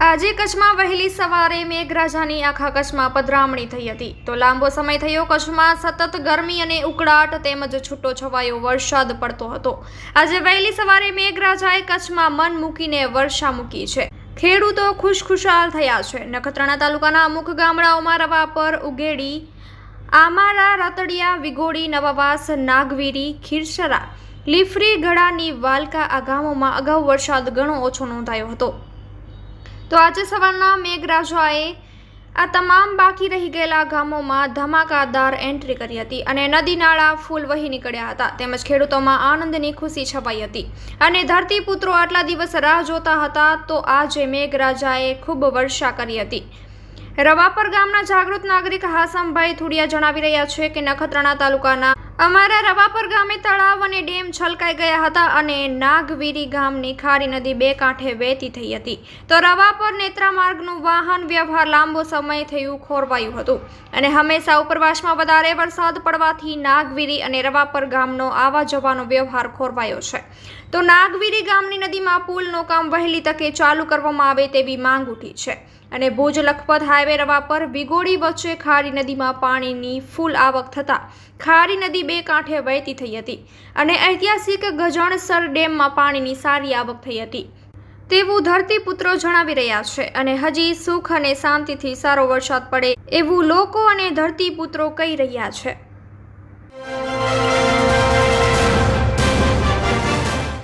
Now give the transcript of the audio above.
આજે કચ્છમાં વહેલી સવારે મેઘરાજાની આખા કચ્છમાં પધરામણી થઈ હતી. તો લાંબો સમય થયો કચ્છમાં સતત ગરમી અને ઉકળાટ તેમજ છૂટો છવાયો વરસાદ પડતો હતો. આજે વહેલી સવારે મેઘરાજાએ કચ્છમાં મન મૂકીને વર્ષા મૂકી છે. ખેડૂતો ખુશખુશાલ થયા છે. નખત્રાણા તાલુકાના અમુક ગામડાઓમાં રવા પર ઉગેડી આમારા, રતડિયા, વિગોડી, નવાવાસ, નાગવીરી, ખીરસરા, લીફરી, ગળાની વાલકા આ ગામોમાં અગાઉ વરસાદ ઘણો ઓછો નોંધાયો હતો. તો આજે સવારના મેઘરાજાએ આ તમામ બાકી રહી ગયેલા ગામોમાં ધમાકાદાર એન્ટ્રી કરી હતી અને નદી નાળા ફૂલ વહી નીકળ્યા હતા. તેમજ ખેડૂતોમાં આનંદની ખુશી છવાઈ હતી. અને ધરતીપુત્રો આટલા દિવસ રાહ જોતા હતા તો આજે મેઘરાજાએ ખૂબ વર્ષા કરી હતી. રવાપર ગામના જાગૃત નાગરિક હાસમભાઈ થુડિયા જણાવી રહ્યા છે કે નખત્રાણા તાલુકાના અમારા રવાપર ગામે તળાવ અને ડેમ છલકાઈ ગયા હતા અને નાગવીરી ગામની ખારી નદી બે કાંઠે વહેતી થઈ હતી. તો રવાપર નેત્રા માર્ગનું વાહન વ્યવહાર લાંબો સમય થયું ખોરવાયું હતું. અને હંમેશા ઉપરવાસમાં વધારે વરસાદ પડવાથી નાગવીરી અને રવાપર ગામનો આવા જવાનો વ્યવહાર ખોરવાયો છે. તો નાગવીરી ગામની નદીમાં પુલનું કામ વહેલી તકે ચાલુ કરવામાં આવે તેવી માંગ ઉઠી છે. અને ભુજ લખપત હાઈવે રવા પર વિગોડી વચ્ચે ખારી નદીમાં પાણીની ફૂલ આવક થતાં ખારી નદી બે કાંઠે વહેતી થઈ હતી. અને ઐતિહાસિક ગજણસર ડેમમાં પાણીની સારી આવક થઈ હતી. તેવું ધરતીપુત્રો જણાવી રહ્યા છે અને હજી સુખ અને શાંતિથી સારો વરસાદ પડે એવું લોકો અને ધરતીપુત્રો કહી રહ્યા છે.